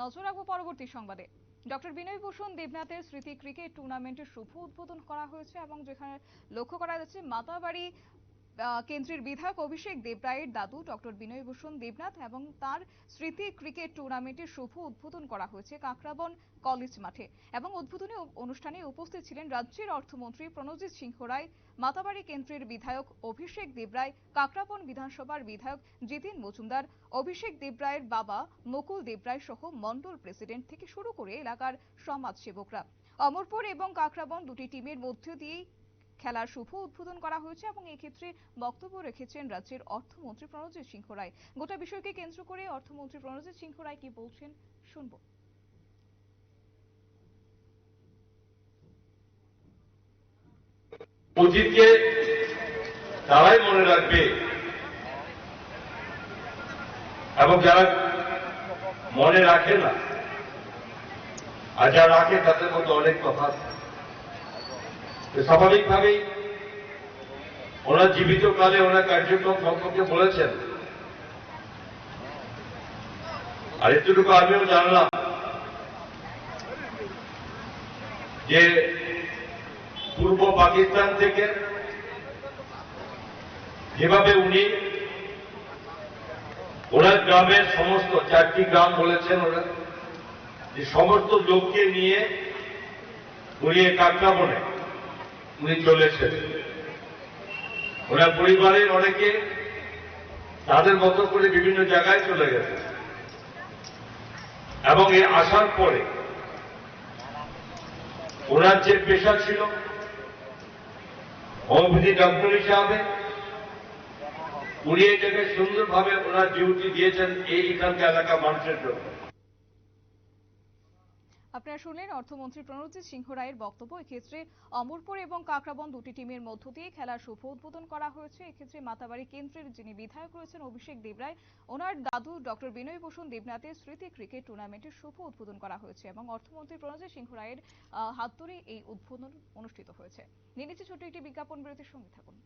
নজর রাখব পরবর্তী সংবাদে। ডক্টর বিনয় ভূষণ দেবনাথের স্মৃতি ক্রিকেট টুর্নামেন্টের শুভ উদ্বোধন করা হয়েছে এবং যেখানে লক্ষ্য করা যাচ্ছে, মাতাবাড়ি কেন্দ্রের বিধায়ক অভিষেক দেবরায়ের দাদু ডক্টর বিনয় ভূষণ দেবনাথ এবং তার স্মৃতি ক্রিকেট টুর্নামেন্টের শুভ উদ্বোধন করা হয়েছে কাকরাবন কলেজ মাঠে এবং উদ্বোধনী অনুষ্ঠানে উপস্থিত ছিলেন রাজ্যের অর্থমন্ত্রী প্রণজিৎ সিংহ রায়, মাতাবাড়ি কেন্দ্রের বিধায়ক অভিষেক দেবরায় কাকরাবন বিধানসভার বিধায়ক জিতিন মজুমদার, অভিষেক দেবরায়ের বাবা মুকুল দেবরায় সহ মন্ডল প্রেসিডেন্ট থেকে শুরু করে এলাকার সমাজসেবকরা। অমরপুর এবং কাকরাবন দুটি টিমের মধ্য দিয়েই খেলার শুভ উদ্বোধন করা হয়েছে এবং এক্ষেত্রে বক্তব্য রেখেছেন রাজ্যের অর্থমন্ত্রী প্রণজিৎ সিংহ রায় গোটা বিষয়কে কেন্দ্র করে অর্থমন্ত্রী প্রণজিৎ সিংহ রায় কি বলছেন শুনব অতীতকে তারাই মনে রাখবে এবং যারা মনে রাখে না, আর যারা রাখে তাদের মধ্যে অনেক কথা আছে। তো স্বাভাবিকভাবেই ওনার জীবিত কালে ওনার কার্যক্রম সম্পর্কে বলেছেন। আর এতটুকু আমিও জানলাম যে পূর্ব পাকিস্তান থেকে যেভাবে উনি ওনার গ্রামের সমস্ত চারটি গ্রাম বলেছেন ওরা যে সমস্ত লোককে নিয়ে উনি এই কাকরাবনে উনি চলেছেন। ওনার পরিবারের অনেকে তাদের মতো করে বিভিন্ন জায়গায় চলে গেছে। এবং এই আসার পরে ওনার যে পেশা ছিল হোমিওপ্যাথি ডক্টর হিসাবে, উনি এটাকে সুন্দরভাবে ওনার ডিউটি দিয়েছেন এই এখানকার এলাকা মানুষের জন্য। আপনারা শুনলেন অর্থমন্ত্রী প্রণজিৎ সিংহ রায়ের বক্তব্য। এক্ষেত্রে অমরপুর এবং কাকরাবন দুটি টিমের মধ্য দিয়ে খেলার শুভ উদ্বোধন করা হয়েছে। এক্ষেত্রে মাতাবাড়ি কেন্দ্রের যিনি বিধায়ক রয়েছেন অভিষেক দেবরায়, ওনার দাদু ডক্টর বিনয় ভূষণ দেবনাথের স্মৃতি ক্রিকেট টুর্নামেন্টের শুভ উদ্বোধন করা হয়েছে এবং অর্থমন্ত্রী প্রণজিৎ সিংহ রায়ের হাত ধরে এই উদ্বোধন অনুষ্ঠিত হয়েছে। নিয়ে নিচ্ছে ছোট্ট একটি বিজ্ঞাপন বিরতির সঙ্গে থাকুন।